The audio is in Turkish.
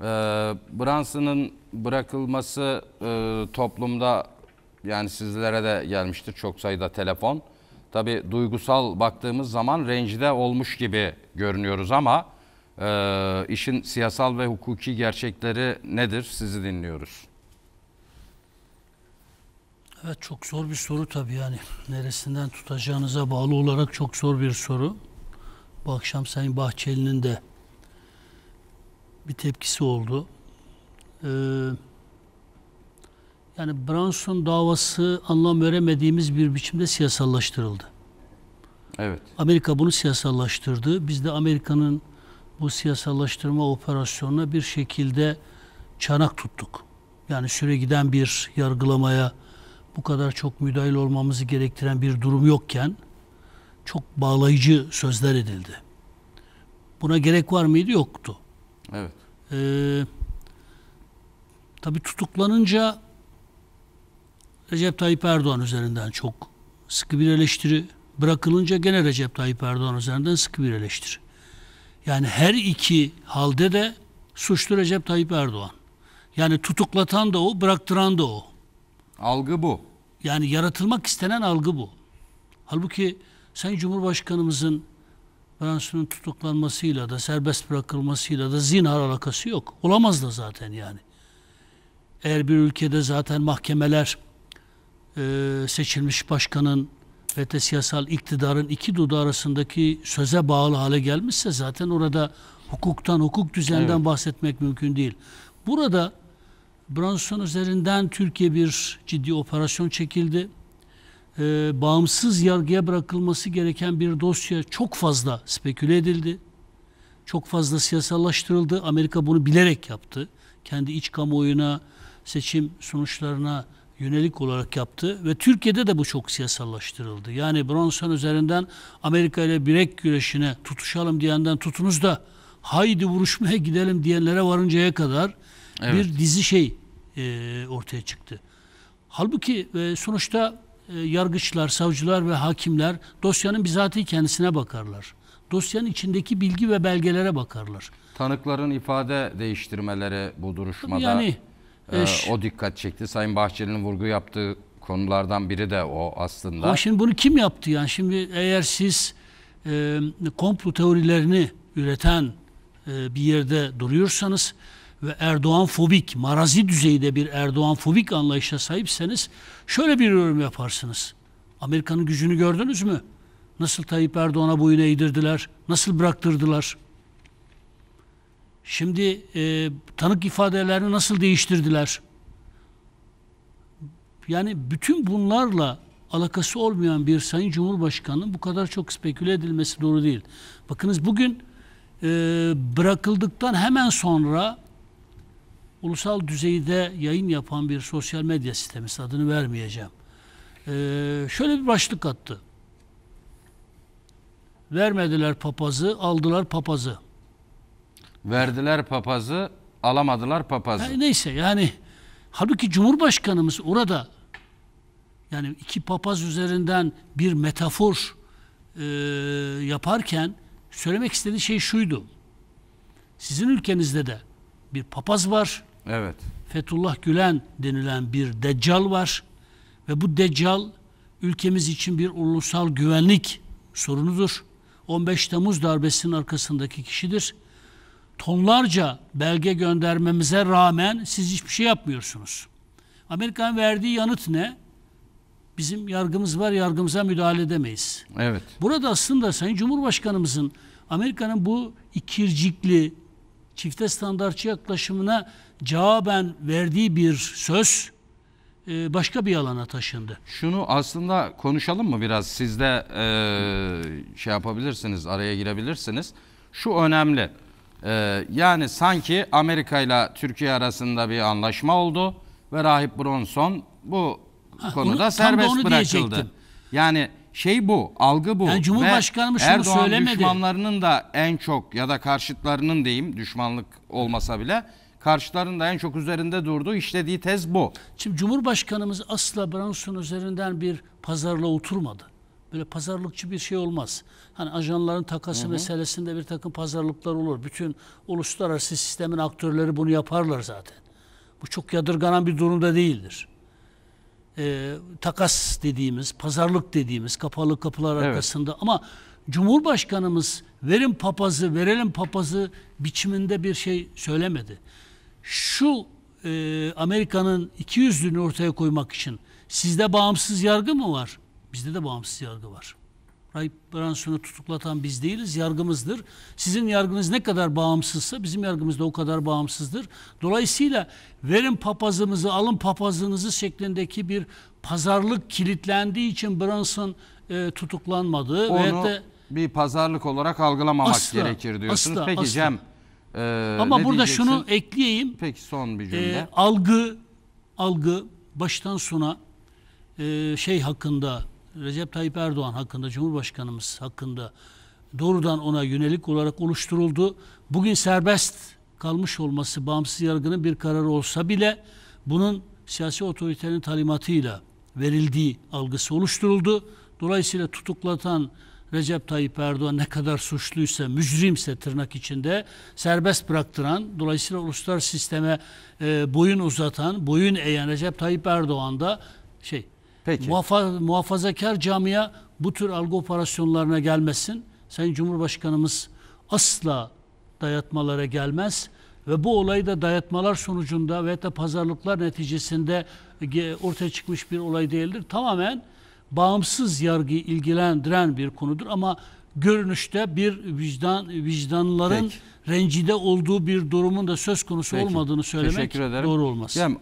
Ee, Brunson'ın bırakılması e, toplumda yani sizlere de gelmiştir çok sayıda telefon. Tabi duygusal baktığımız zaman rencide olmuş gibi görünüyoruz ama e, işin siyasal ve hukuki gerçekleri nedir sizi dinliyoruz. Evet çok zor bir soru tabii yani. Neresinden tutacağınıza bağlı olarak çok zor bir soru. Bu akşam Sayın Bahçeli'nin de bir tepkisi oldu. Ee, yani Branson davası anlam veremediğimiz bir biçimde siyasallaştırıldı. Evet. Amerika bunu siyasallaştırdı. Biz de Amerika'nın bu siyasallaştırma operasyonuna bir şekilde çanak tuttuk. Yani süre giden bir yargılamaya bu kadar çok müdahil olmamızı gerektiren bir durum yokken çok bağlayıcı sözler edildi. Buna gerek var mıydı? Yoktu. Evet. Ee, tabii tutuklanınca Recep Tayyip Erdoğan üzerinden çok sıkı bir eleştiri, bırakılınca gene Recep Tayyip Erdoğan üzerinden sıkı bir eleştiri. Yani her iki halde de suçlu Recep Tayyip Erdoğan. Yani tutuklatan da o, bıraktıran da o. Algı bu. Yani yaratılmak istenen algı bu. Halbuki Sayın Cumhurbaşkanımızın Branson'un tutuklanmasıyla da serbest bırakılmasıyla da zinhar alakası yok. Olamaz da zaten yani. Eğer bir ülkede zaten mahkemeler e, seçilmiş başkanın ve de siyasal iktidarın iki dudu arasındaki söze bağlı hale gelmişse zaten orada hukuktan, hukuk düzenden Evet. bahsetmek mümkün değil. Burada Branson üzerinden Türkiye bir ciddi operasyon çekildi. Ee, bağımsız yargıya bırakılması gereken bir dosya çok fazla speküle edildi. Çok fazla siyasallaştırıldı. Amerika bunu bilerek yaptı. Kendi iç kamuoyuna, seçim sonuçlarına yönelik olarak yaptı ve Türkiye'de de bu çok siyasallaştırıldı. Yani Bronson üzerinden Amerika ile bilek güreşine tutuşalım diyenden tutunuz da haydi vuruşmaya gidelim diyenlere varıncaya kadar Evet. bir dizi şey e, ortaya çıktı. Halbuki e, sonuçta e, yargıçlar, savcılar ve hakimler dosyanın bizatihi kendisine bakarlar. Dosyanın içindeki bilgi ve belgelere bakarlar. Tanıkların ifade değiştirmeleri bu duruşmada Yani e, e, o dikkat çekti. Sayın Bahçeli'nin vurgu yaptığı konulardan biri de o aslında. Ama şimdi bunu kim yaptı yani? Şimdi eğer siz e, komplo teorilerini üreten e, bir yerde duruyorsanız ve Erdoğan fobik, marazi düzeyde bir Erdoğan fobik anlayışa sahipseniz şöyle bir yorum yaparsınız. Amerika'nın gücünü gördünüz mü? Nasıl Tayyip Erdoğan'a boyun eğdirdiler? Nasıl bıraktırdılar? Şimdi e, tanık ifadelerini nasıl değiştirdiler? Yani bütün bunlarla alakası olmayan bir Sayın Cumhurbaşkanı'nın bu kadar çok speküle edilmesi doğru değil. Bakınız bugün e, bırakıldıktan hemen sonra ulusal düzeyde yayın yapan bir sosyal medya sistemi adını vermeyeceğim. E, şöyle bir başlık attı. Vermediler papazı, aldılar papazı. Verdiler papazı, alamadılar papazı. Yani neyse yani halbuki Cumhurbaşkanımız orada yani iki papaz üzerinden bir metafor e, yaparken söylemek istediği şey şuydu. Sizin ülkenizde de bir papaz var. Evet. Fethullah Gülen denilen bir deccal var. Ve bu deccal ülkemiz için bir ulusal güvenlik sorunudur. 15 Temmuz darbesinin arkasındaki kişidir. Tonlarca belge göndermemize rağmen siz hiçbir şey yapmıyorsunuz. Amerika'nın verdiği yanıt ne? Bizim yargımız var, yargımıza müdahale edemeyiz. Evet. Burada aslında Sayın Cumhurbaşkanımızın Amerika'nın bu ikircikli çifte standartçı yaklaşımına cevaben verdiği bir söz e, başka bir alana taşındı. Şunu aslında konuşalım mı biraz? Siz de e, şey yapabilirsiniz, araya girebilirsiniz. Şu önemli. E, yani sanki Amerika ile Türkiye arasında bir anlaşma oldu ve Rahip Bronson bu Ha, konuda onu- serbest bırakıldı. diyecektim. Yani şey bu, algı bu. Yani Cumhurbaşkanımız şunu Erdoğan söylemedi. düşmanlarının da en çok ya da karşıtlarının diyeyim, düşmanlık olmasa bile karşıtlarının da en çok üzerinde durduğu işlediği tez bu. Şimdi Cumhurbaşkanımız asla Branson üzerinden bir pazarla oturmadı. Böyle pazarlıkçı bir şey olmaz. Hani ajanların takası meselesinde bir takım pazarlıklar olur. Bütün uluslararası sistemin aktörleri bunu yaparlar zaten. Bu çok yadırganan bir durumda değildir. Ee, takas dediğimiz, pazarlık dediğimiz kapalı kapılar Evet. arkasında ama Cumhurbaşkanımız verin papazı, verelim papazı biçiminde bir şey söylemedi. Şu e, Amerika'nın iki yüzlülüğünü ortaya koymak için sizde bağımsız yargı mı var? Bizde de bağımsız yargı var. Rahip Branson'u tutuklatan biz değiliz, yargımızdır. Sizin yargınız ne kadar bağımsızsa bizim yargımız da o kadar bağımsızdır. Dolayısıyla verin papazımızı, alın papazınızı şeklindeki bir pazarlık kilitlendiği için Branson e, tutuklanmadı. Onu da bir pazarlık olarak algılamamak Asla, gerekir diyorsunuz. asla, Peki asla. Cem e, ama burada diyeceksin? şunu ekleyeyim. Peki son bir E, cümle. algı algı baştan sona e, şey hakkında Recep Tayyip Erdoğan hakkında Cumhurbaşkanımız hakkında doğrudan ona yönelik olarak oluşturuldu. Bugün serbest kalmış olması bağımsız yargının bir kararı olsa bile bunun siyasi otoritenin talimatıyla verildiği algısı oluşturuldu. Dolayısıyla tutuklatan Recep Tayyip Erdoğan ne kadar suçluysa, mücrimse tırnak içinde serbest bıraktıran, dolayısıyla uluslararası sisteme e, boyun uzatan, boyun eğen Recep Tayyip Erdoğan da şey Peki. muhafa- muhafazakar camia bu tür algı operasyonlarına gelmesin. Sayın Cumhurbaşkanımız asla dayatmalara gelmez ve bu olay da dayatmalar sonucunda ve da pazarlıklar neticesinde ortaya çıkmış bir olay değildir. Tamamen bağımsız yargıyı ilgilendiren bir konudur ama görünüşte bir vicdan vicdanların Peki. rencide olduğu bir durumun da söz konusu Peki. olmadığını söylemek doğru olmaz. Cem